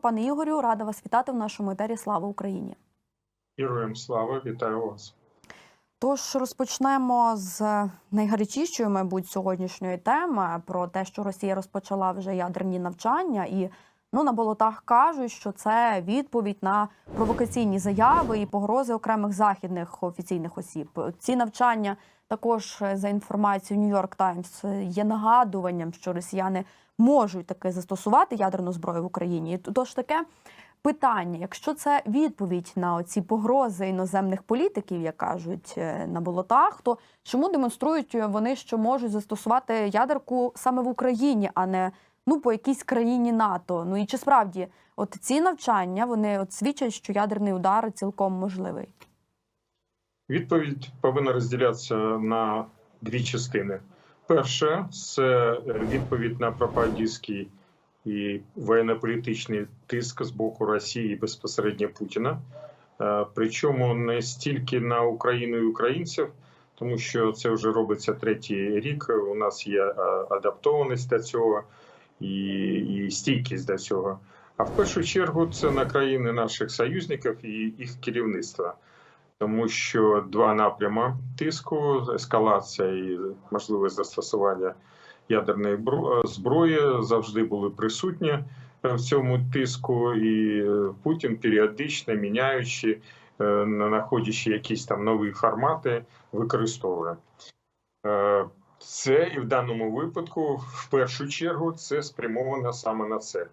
Пане Ігорю, рада вас вітати в нашому етері. Слава Україні! Героям слава, вітаю вас. Тож розпочнемо з найгарячішої, мабуть, сьогоднішньої теми про те, що Росія розпочала вже ядерні навчання, і ну на болотах кажуть, що це відповідь на провокаційні заяви і погрози окремих західних офіційних осіб. Ці навчання також за інформацією Нью-Йорк Таймс є нагадуванням, що росіяни можуть таки застосувати ядерну зброю в Україні. І Тож таке питання: якщо це відповідь на оці погрози іноземних політиків, як кажуть е, на болотах, то чому демонструють вони, що можуть застосувати ядерку саме в Україні, а не ну по якійсь країні НАТО? Ну і чи справді от ці навчання вони от свідчать, що ядерний удар цілком можливий? Відповідь повинна розділятися на дві частини. Перше це відповідь на пропагандистський і воєнно-політичний тиск з боку Росії безпосередньо Путіна. Е, Причому не стільки на Україну і українців, тому що це вже робиться третій рік. У нас є е, адаптованість до цього і, і стійкість до цього. А в першу чергу це на країни наших союзників і їх керівництва. Тому що два напрями тиску, ескалація і можливе застосування ядерної зброї завжди були присутні в цьому тиску, і е, Путін періодично міняючи, е, знаходячи якісь там нові формати, використовує. Е, Це і в даному випадку, в першу чергу, це спрямовано саме на це.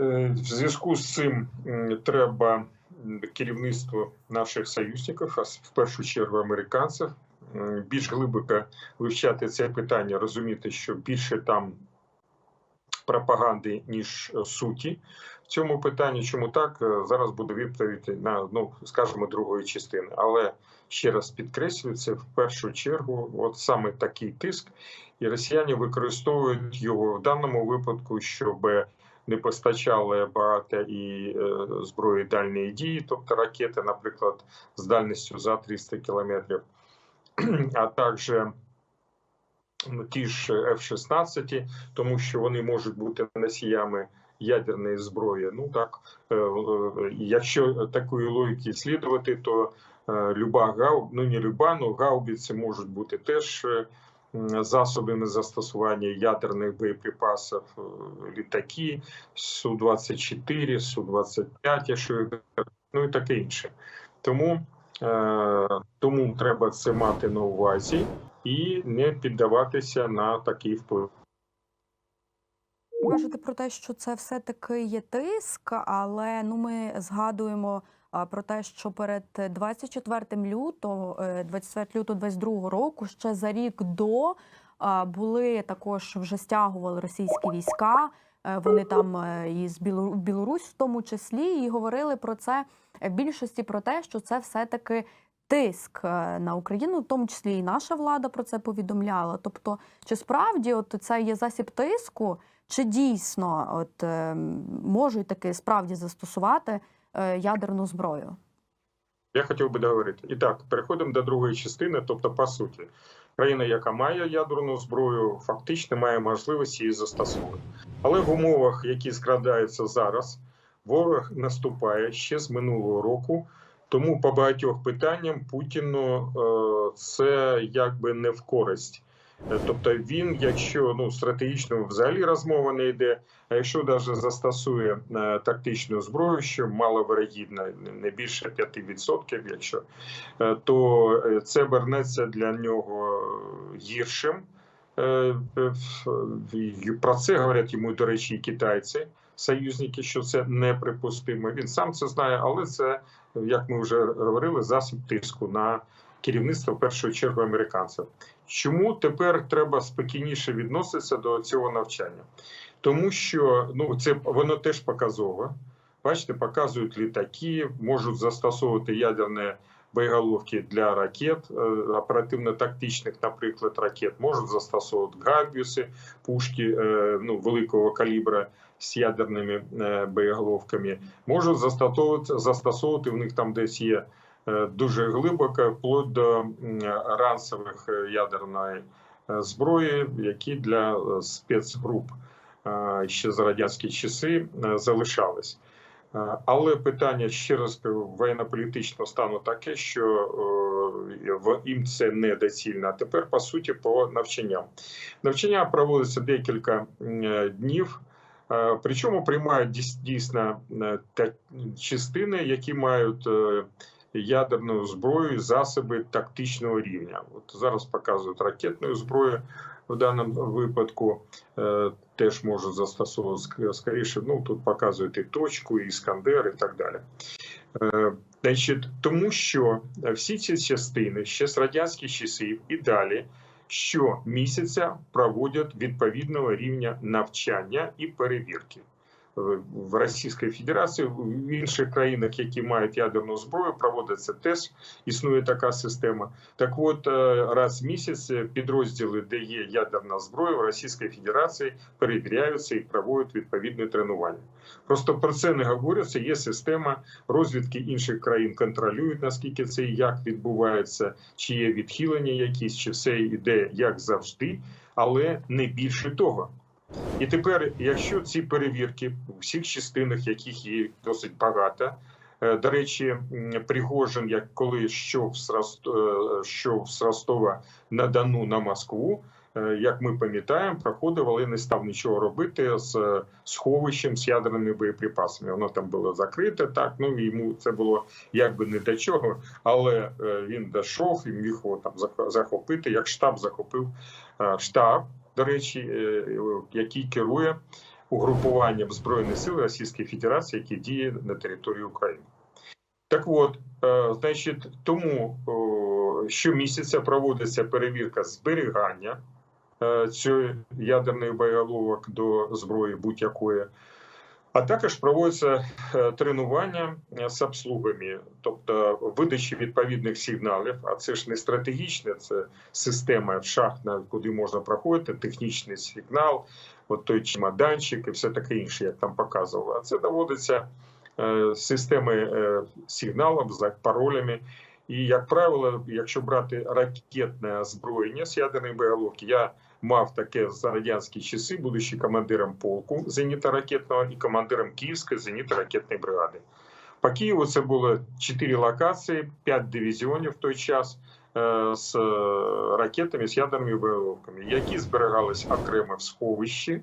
Е, В зв'язку з цим треба керівництво наших союзників, а в першу чергу американців, більш глибоко вивчати це питання, розуміти, що більше там пропаганди, ніж е, суті в цьому питанні. Чому так? Е, Зараз буде відповідь на ну, скажімо, другої частини. Але ще раз підкреслюю, це в першу чергу, от саме такий тиск, і росіяни використовують його в даному випадку, щоб не постачали багато і е, зброї дальньої дії, тобто ракети, наприклад, з дальністю за 300 кілометрів, а також ну, ті ж F-16, тому що вони можуть бути носіями ядерної зброї. Ну так, е, е, якщо такої логіки слідувати, то люба гау, ну не люба, ну гаубиці можуть бути теж. Засобами застосування ядерних боєприпасів, е, літаки, Су-24, Су-25, якщо ну і таке інше. Тому, е, тому треба це мати на увазі і не піддаватися на такий вплив. Кажете про те, що це все-таки є тиск, але ну ми згадуємо про те, що перед 24 лютого, е, 24 лютого 22 року, ще за рік до були також вже стягували російські війська. Е, Вони там е, і з Білорусь в тому числі і говорили про це е, в більшості про те, що це все-таки тиск е, на Україну, в тому числі і наша влада про це повідомляла. Тобто, чи справді от це є засіб тиску? Чи дійсно от, е, можуть таки справді застосувати е, ядерну зброю? Я хотів би договорити. І так, переходимо до другої частини, тобто, по суті, країна, яка має ядерну зброю, фактично має можливість її застосовувати. Але в умовах, які складаються зараз, ворог наступає ще з минулого року. Тому по багатьох питанням Путіну е, це якби не в користь. Тобто він, якщо ну стратегічно взагалі розмова не йде, а якщо навіть застосує е, тактичну зброю, що маловирогідно, не більше 5%, якщо е, то е, це вернеться для нього гіршим. Про це говорять йому, до речі, і китайці, союзники, що це неприпустимо. Він сам це знає, але це, як ми вже говорили, засіб тиску на керівництво в першу чергу американців. Чому тепер треба спокійніше відноситися до цього навчання? Тому що ну це воно теж показове. Бачите, показують літаки, можуть застосовувати ядерні боєголовки для ракет, е, оперативно-тактичних, наприклад, ракет, можуть застосовувати габіуси, пушки е, ну, великого калібра з ядерними е, боєголовками, можуть застосовувати, застосовувати в них там десь є дуже глибоко, вплоть до м, ранцевих е, ядерної е, зброї, які для е, спецгруп е, ще за радянські часи е, залишались. Е, Але питання ще раз воєнно-політичного стану таке, що е, їм це недоцільно. А тепер по суті по навчанням. Навчання проводиться декілька е, днів. Е, Причому приймають дійсно е, частини, які мають е, ядерну зброю, засоби тактичного рівня. От зараз показують ракетну зброю в даному випадку. е, Теж можуть застосовувати скоріше. Ну тут показують і точку, і іскандер, і так далі. Е, Значить, тому що всі ці частини ще з радянських часів і далі щомісяця проводять відповідного рівня навчання і перевірки. В Російській Федерації, в інших країнах, які мають ядерну зброю, проводиться теж існує така система. Так от, е, раз в місяць підрозділи, де є ядерна зброя в Російській Федерації, перевіряються і проводять відповідне тренування. Просто про це не говориться. Є система розвідки інших країн контролюють, наскільки це і як відбувається, чи є відхилення якісь, чи все йде як завжди, але не більше того. І тепер, якщо ці перевірки у всіх частинах, яких є досить багато, е, до речі, Пригожин, як коли йшов з Рост- е, з Ростова на Дону на Москву, е, як ми пам'ятаємо, проходив, але не став нічого робити з сховищем з ядерними боєприпасами. Воно там було закрите, так ну йому це було якби не до чого, але він дійшов і міг його там зах- захопити, як штаб захопив штаб до речі, е, який керує угрупуванням Збройних сил Російської Федерації, які діє на території України. Так от, е, значить, тому щомісяця проводиться перевірка зберігання цього ядерної боєголовок до зброї будь-якої. А також проводяться е, тренування е, з обслугами, тобто видачі відповідних сигналів. А це ж не стратегічне, це система шахтна, куди можна проходити, технічний сигнал, от той чемоданчик і все таке інше, як там показували. А це доводиться е, системи сигналів за паролями. І, як правило, якщо брати ракетне озброєння з ядерної боєголовки, я мав таке за радянські часи, будучи командиром полку зенітно-ракетного і командиром Київської зенітно-ракетної бригади. По Києву це було 4 локації, 5 дивізіонів в той час е, з е, ракетами, з ядерними боєголовками, які зберігались окремо в сховищі.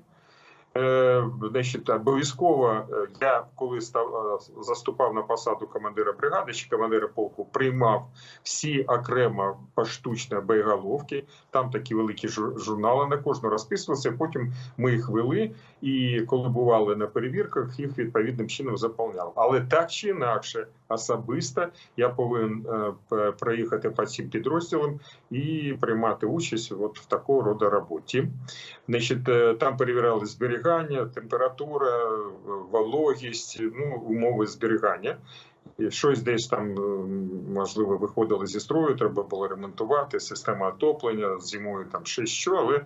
Е, Значить, обов'язково е, я коли став е, заступав на посаду командира бригади чи командира полку, приймав всі окремо поштучні боєголовки. Там такі великі журнали на кожну розписувалися. Потім ми їх вели, і коли бували на перевірках, їх відповідним чином заповняли. Але так чи інакше, особисто я повинен проїхати по цим підрозділам і приймати участь от в такого роду роботі. Значить, там перевіряли зберігання, температура, е, вологість, ну, умови зберігання. І щось десь там е, можливо виходило зі строю, треба було ремонтувати, система отоплення зимою там ще що, але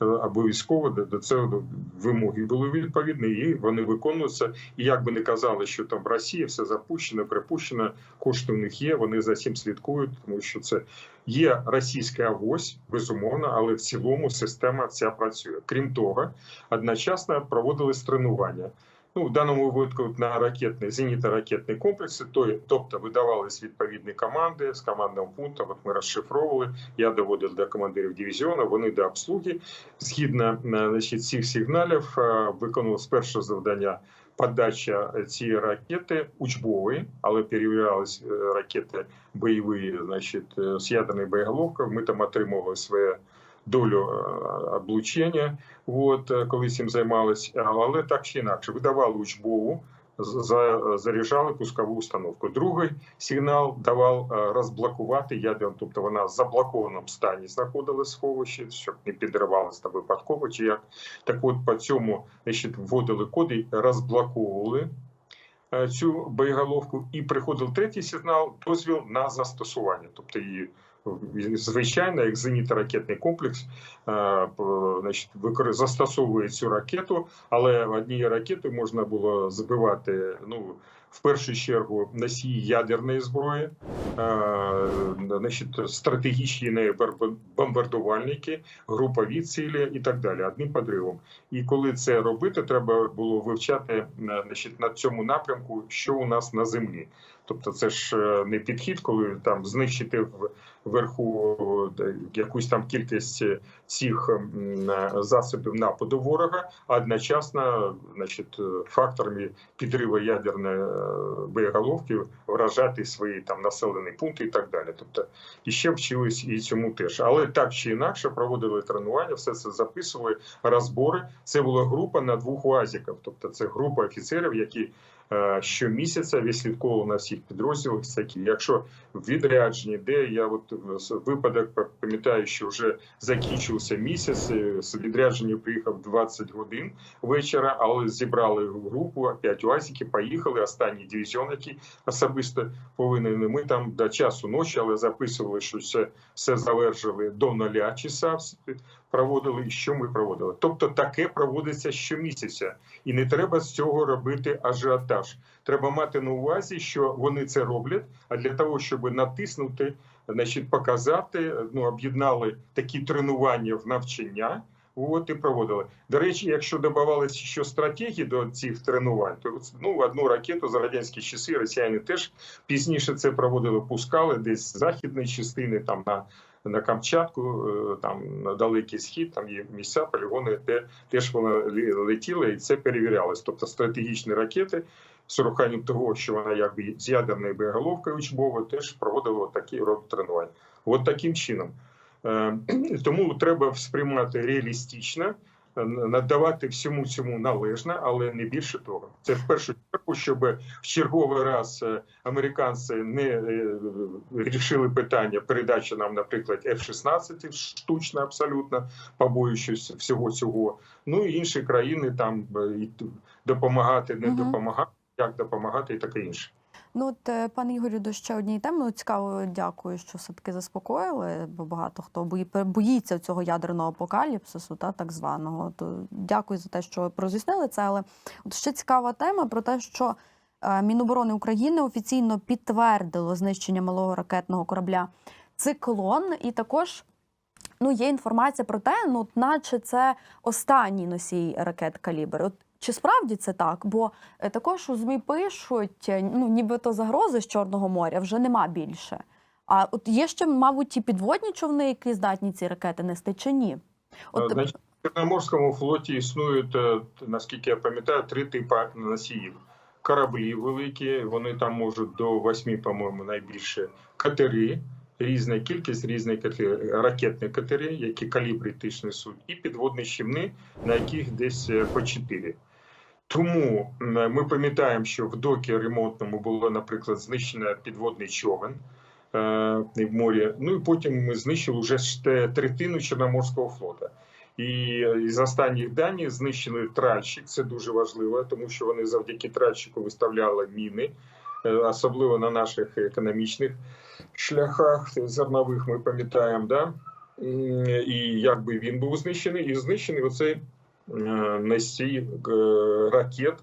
е, обов'язково до, до цього вимоги були відповідні, і вони виконуються. І як би не казали, що там в Росії все запущено, припущено, кошти в них є, вони за цим слідкують, тому що це є російська авось, безумовно, але в цілому система ця працює. Крім того, одночасно проводились тренування. Ну, в даному випадку на ракетний зенітно-ракетний комплекси, то, тобто видавались відповідні команди з командним пунктом. От ми розшифровували. Я доводив до командирів дивізіону, вони до обслуги. Згідно е, значить, цих сигналів, е, виконувалось перше завдання. Подача цієї ракети учбової, але перевірялись е, ракети бойові, значить, е, з ядерною боєголовкою. Ми там отримували своє долю е, облучення, от, е, коли цим займалися, але так чи інакше, видавали учбову, заряджали пускову установку. Другий сигнал давав е, розблокувати ядерну, тобто вона в заблокованому стані знаходилась в сховищі, щоб не підривалася там випадково чи як. Так от по цьому значить, вводили коди, розблоковували цю боєголовку, і приходив третій сигнал, дозвіл на застосування, тобто її звичайно, як зенітно-ракетний комплекс, е, значить, застосовує цю ракету, але однією ракетою можна було збивати ну, в першу чергу носії ядерної зброї, е, значить, стратегічні бомбардувальники, групові цілі і так далі, одним підривом. І коли це робити, треба було вивчати е, значить, на цьому напрямку, що у нас на землі. Тобто, це ж е, не підхід, коли там знищити вверху якусь там кількість цих засобів нападу ворога, а одночасно, значить, факторами підриву ядерної боєголовки вражати свої там населені пункти і так далі. Тобто і ще вчились і цьому теж. Але так чи інакше проводили тренування, все це записували, розбори. Це була група на двох уазіків. Тобто це група офіцерів, які щомісяця відслідковували на всіх підрозділах. Такі, якщо в відрядженні, де я от е, випадок пам'ятаю, що вже закінчився місяць. е, З відрядження приїхав 20 годин вечора, але зібрали групу, 5 уазиків, поїхали. Останній дивізіон, який особисто повинен. Ми там до часу ночі, але записували, що це все завершили до нуля часа. Проводили і що ми проводили. Тобто таке проводиться щомісяця, і не треба з цього робити ажіотаж. Треба мати на увазі, що вони це роблять. А для того, щоб натиснути, значить, показати, ну об'єднали такі тренування в навчання. От і проводили. До речі, якщо додавалися ще стратегії до цих тренувань, то ну одну ракету за радянські часи росіяни теж пізніше це проводили, пускали десь з західної частини, там на, на Камчатку, е, там на далекий схід, там є місця, полігони, де теж вона летіла, і це перевірялось. Тобто стратегічні ракети з урахуванням того, що вона якби з ядерною боєголовкою учбово теж проводили такі род тренувань. От таким чином. Е, Тому треба сприймати реалістично, надавати всьому цьому належне, але не більше того. Це в першу чергу, щоб в черговий раз е, американці не е, рішили питання передачі нам, наприклад, F-16 штучно абсолютно, побоюючись всього цього. Ну і інші країни там е, допомагати, не допомагати, як допомагати і таке інше. Ну, от, е, пане Ігорю, до ще однієї теми. Ну, цікаво, дякую, що все-таки заспокоїли, бо багато хто бої- боїться цього ядерного апокаліпсису, та так званого. То дякую за те, що роз'яснили це. Але от ще цікава тема про те, що е, Міноборони України офіційно підтвердило знищення малого ракетного корабля Циклон, і також. Ну, є інформація про те, ну, наче це останній носій ракет калібр. От чи справді це так? Бо е, також у ЗМІ пишуть, е, ну нібито загрози з Чорного моря вже нема більше. А от є ще, мабуть, ті підводні човни, які здатні ці ракети нести, чи ні? От Значить, в Чорноморському флоті існують, е, наскільки я пам'ятаю, три типи носіїв. Кораблі великі, вони там можуть до восьми, по-моєму, найбільше катери, різна кількість, різні катери, ракетні катери, які калібри теж несуть, і підводні щемни, на яких десь е, по чотири. Тому ми пам'ятаємо, що в докі ремонтному було, наприклад, знищено підводний човен е, в морі. Ну і потім ми знищили вже третину Чорноморського флота. І з останніх даних знищили тральщик. Це дуже важливо, тому що вони завдяки тральщику виставляли міни, е, особливо на наших економічних шляхах зернових. Ми пам'ятаємо, да? І якби він був знищений, і знищений оцей е, носій е, ракет.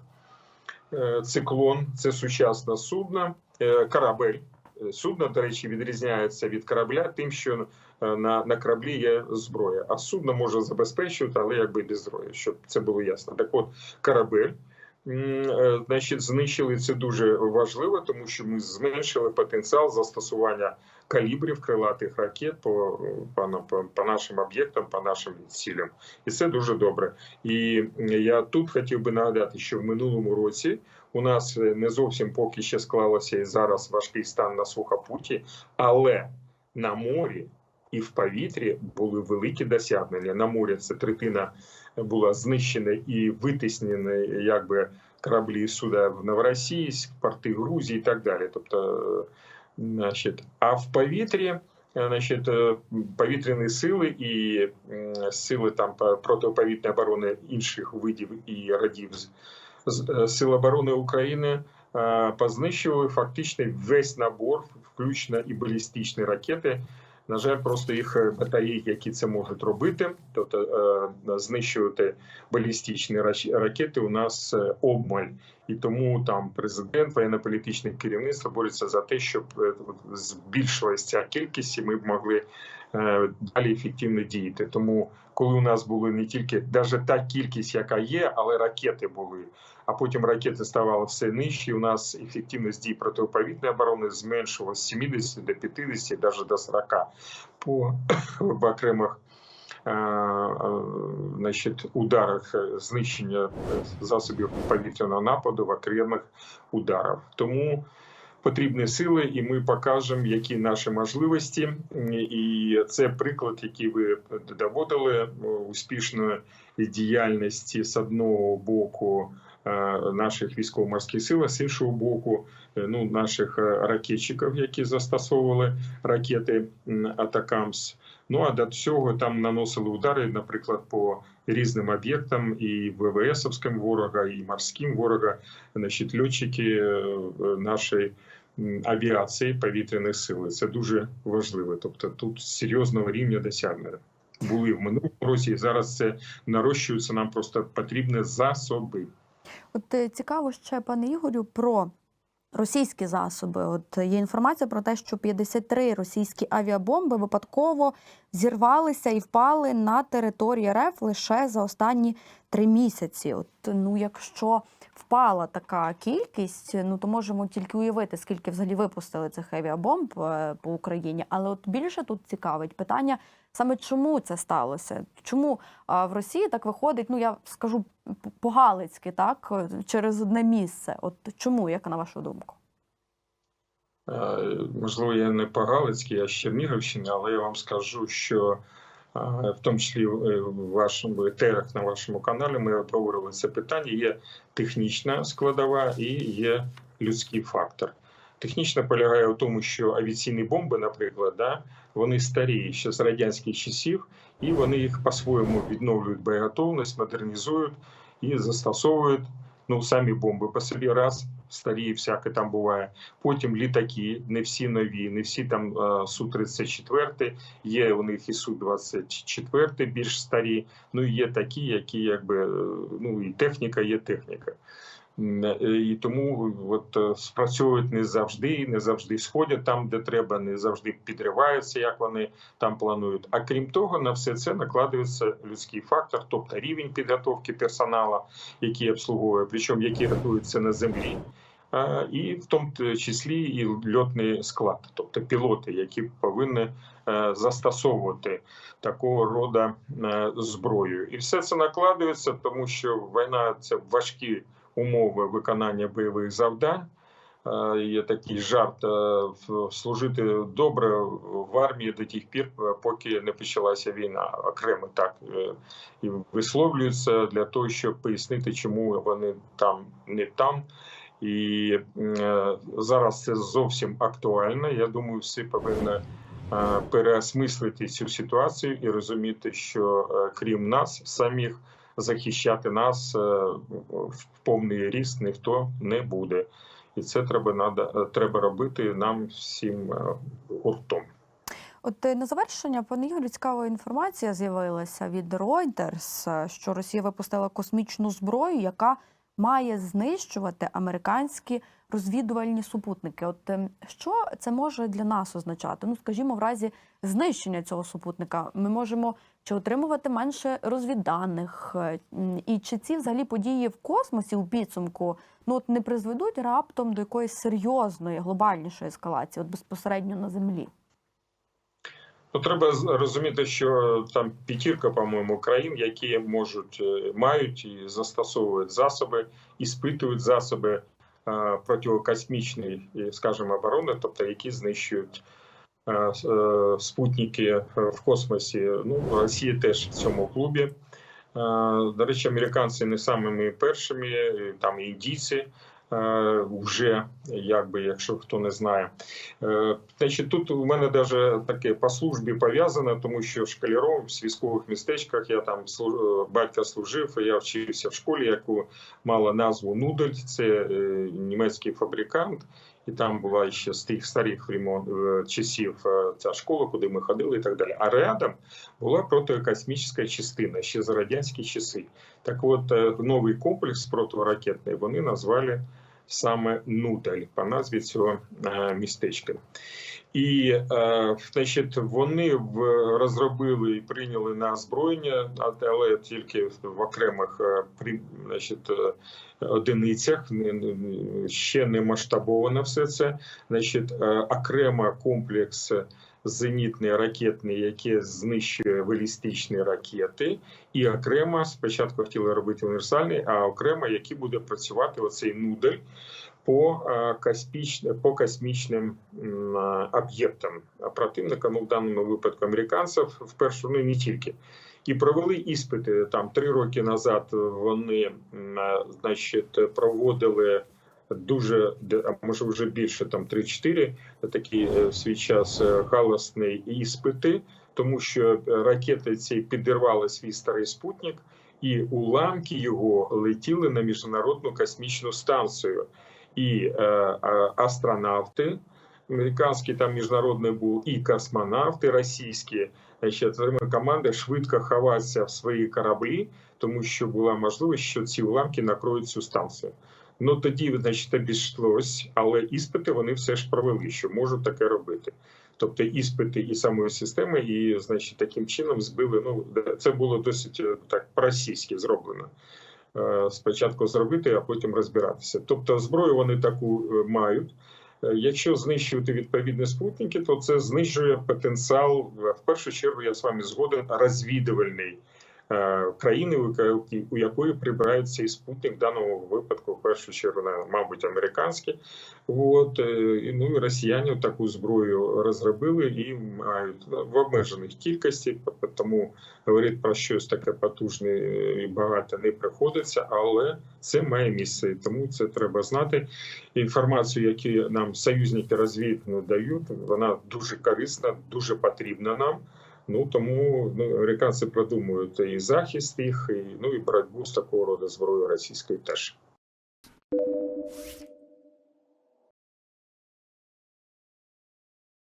Е, Циклон це сучасне судно, е, корабель. Е, Судно, до речі, відрізняється від корабля, тим, що е, на, на кораблі є зброя, а судно може забезпечувати, але якби без зброї, щоб це було ясно. Так от корабель. Е, Значить, знищили це дуже важливо, тому що ми зменшили потенціал застосування калібрів крилатих ракет по, по, по, по нашим об'єктам, по нашим цілям, і це дуже добре. І я тут хотів би нагадати, що в минулому році у нас не зовсім поки ще склалося і зараз важкий стан на сухопуті, але на морі і в повітрі були великі досягнення. На морі це третина була знищена і витіснена, якби кораблі суда в Новоросійськ, порти Грузії і так далі. Тобто, значить, а в повітрі. Значить, повітряні сили і сили там по- протиповітряної оборони інших видів і е, Сил оборони України познищували фактично весь набор, включно і балістичні ракети На жаль, просто їх е, батареї, які це можуть робити, тобто е, знищувати балістичні ракети, у нас е, обмаль. І тому там президент, воєнно-політичне керівництво борються за те, щоб е, збільшилася ця кількість, і ми б могли е, далі ефективно діяти. Тому, коли у нас були не тільки навіть та кількість, яка є, але ракети були. А потім ракети ставали все нижчі. У нас ефективність дій протиповітряної оборони зменшилась з 70 до 50, навіть до 40 по в окремих значить, ударах е, знищення е, засобів повітряного нападу в окремих ударах. Тому потрібні сили, і ми покажемо, які наші можливості. І це приклад, який ви доводили е, успішної діяльності з одного боку е, наших військово-морських сил, а з іншого боку, е, ну наших е, ракетчиків, які застосовували ракети Атакамс. Ну а до всього там наносили удари, наприклад, по різним об'єктам, і ВВСовським ворога, і морським ворога, значить, льотчики е, нашої авіації повітряних сил. Це дуже важливо. Тобто тут серйозного рівня досягнення. Були в минулому році, і зараз це нарощується. Нам просто потрібні засоби. От е, цікаво ще, пане Ігорю, про російські засоби. От є інформація про те, що 53 російські авіабомби випадково зірвалися і впали на території РФ лише за останні три місяці. От ну, якщо впала така кількість, ну то можемо тільки уявити, скільки взагалі випустили цих авіабомб е, по Україні. Але от більше тут цікавить питання саме чому це сталося? Чому в Росії так виходить? Ну я скажу по-галицьки, так е, через одне місце. От чому, як на вашу думку? Е, Можливо, я не по-галицьки, а з Чернігівщини, але я вам скажу, що е, в тому числі в вашому етерах на вашому каналі ми обговорили це питання. Є технічна складова і є людський фактор. Технічна полягає в тому, що авіаційні бомби, наприклад, да, вони старі ще з радянських часів, і вони їх по-своєму відновлюють боєготовність, модернізують і застосовують ну, самі бомби по собі раз, старі, всяке там буває. Потім літаки, не всі нові, не всі там е, Су-34, є у них і Су-24 більш старі, ну є такі, які якби, е, ну і техніка є техніка. Е, І тому от е, спрацьовують не завжди, не завжди сходять там, де треба, не завжди підриваються, як вони там планують. А крім того, на все це накладається людський фактор, тобто рівень підготовки персоналу, який обслуговує, причому які рятуються на землі. І в тому числі і льотний склад, тобто пілоти, які повинні е, застосовувати такого роду зброю, і все це накладується, тому що війна це важкі умови виконання бойових завдань. Е, Є такий жарт е, служити добре в армії до тих пір, е, поки не почалася війна. Окремо так і висловлюються для того, щоб пояснити, чому вони там не там. І зараз це зовсім актуально. Я думаю, всі повинні переосмислити цю ситуацію і розуміти, що крім нас самих захищати нас е, в повний ріст ніхто не буде. І це треба надо, треба робити нам всім е, гуртом. От е, на завершення, пане Ігорю, цікава інформація з'явилася від Reuters, е, що Росія випустила космічну зброю, яка має знищувати американські розвідувальні супутники. От ем, що це може для нас означати? Ну, скажімо, в разі знищення цього супутника ми можемо чи отримувати менше розвідданих, е, і чи ці взагалі події в космосі у підсумку ну от не призведуть раптом до якоїсь серйозної глобальнішої ескалації, от безпосередньо на землі? Ну, треба розуміти, що там п'ятірка, по-моєму, країн, які можуть е, мають і застосовують засоби, іспитують засоби протикосмічної, і, скажімо, оборони, тобто які знищують е, е, спутники е, в космосі. Ну, Росія теж в цьому клубі. Е, До речі, американці не самими першими, там індійці. Е, Вже якби, якщо хто не знає, Е, Значить, тут у мене даже таке по службі пов'язане, тому що школяром в військових містечках я там батька е, служив, я вчився в школі, яку мала назву Нудель. Це німецький фабрикант. І там була ще з тих старих времен, е, часів е, ця школа, куди ми ходили, і так далі. А рядом була протикосмічна частина ще за радянські часи. Так от е, новий комплекс протиракетний вони назвали саме Нудель по назві цього е, містечка. І е, значить, вони розробили і прийняли на озброєння, але тільки в окремих е, значить, одиницях, ще не масштабовано все це. Значить, окремо комплекс зенітний ракетний, який знищує балістичні ракети, і окремо спочатку хотіли робити універсальний, а окремо, який буде працювати оцей нудель по, е, косміч... по космічним е, об'єктам А ну в даному випадку американців, вперше ну не тільки. І провели іспити там три роки назад. Вони е, значить проводили дуже а може вже більше там 3-4 такі е, в свій час е, галасні іспити, тому що е, ракети ці підірвали свій старий спутник, і уламки його летіли на міжнародну космічну станцію. І е, астронавти, американські там міжнародний був, і космонавти російські, значить, команди швидко ховатися в свої кораблі, тому що була можливість, що ці уламки накроють цю станцію. Ну тоді, значить, обійшлось, але іспити вони все ж провели, що можуть таке робити. Тобто іспити і самої системи, і значить таким чином збили. Ну це було досить е, так по-російськи зроблено. Е, Спочатку зробити, а потім розбиратися. Тобто, зброю вони таку е, мають. Якщо знищувати відповідні спутники, то це знижує потенціал в першу чергу. Я з вами згоден розвідувальний країни, у якої прибирають цей спутник в даному випадку, в першу чергу, мабуть, американські. От е, ну і росіяни таку зброю розробили і мають ну, в обмежених кількості, тому говорити про щось таке потужне і багато не приходиться, але це має місце, і тому це треба знати. Інформацію, яку нам союзники розвідно дають, вона дуже корисна, дуже потрібна нам. Ну тому ну, американці продумують і захист їх, і ну і боротьбу з такого роду зброєю російською теж.